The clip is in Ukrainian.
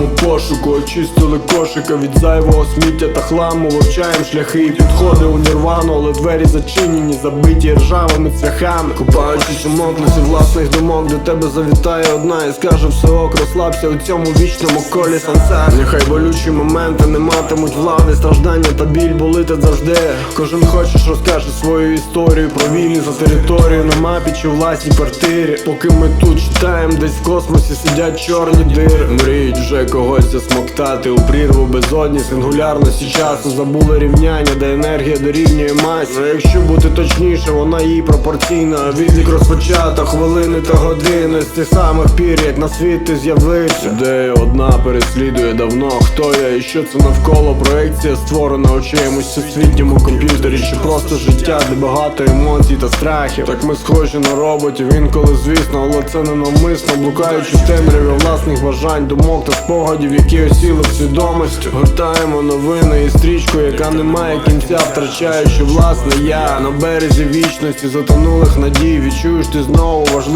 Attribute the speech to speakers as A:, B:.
A: постійному пошуку. Очистили кошика від зайвого сміття та хламу. Вивчаєм шляхи. І підходи у нірвану Але двері зачинені, забиті ржавими цвяхами. Купаючись у мокнесі власних думок До тебе завітає одна і скаже все ок, розслабся у цьому вічному колі сансар Нехай болючі моменти не матимуть влади Страждання та біль болити завжди. Кожен хочеш розкаже свою історію Про вільні за територію на мапі чи власній квартирі. Поки ми тут читаємо, десь в космосі сидять чорні дири. Мріють вже когось засмоктати. У прірву безодні Сингулярності часу забули рівняння, де енергія дорівнює масі. А якщо бути точніше, вона їй пропорційна. Відлік розпочато хвилини та години. З тих самих пір, як на світ ти з'явився Ідея одна переслідує давно Хто я і що це навколо. Проекція створена у чиємусь всесвітньому комп'ютері Чи просто життя, де багато емоцій та страхів. Так ми схожі на роботів, інколи звісно, але це не навмисно Блукаючи в темряві власних бажань, думок та спогадів, які осіли в свідомості Гортаємо новини і стрічку, яка не має кінця, втрачаючи власне я На березі вічності затонулих надій. Відчуєш ти знову важливо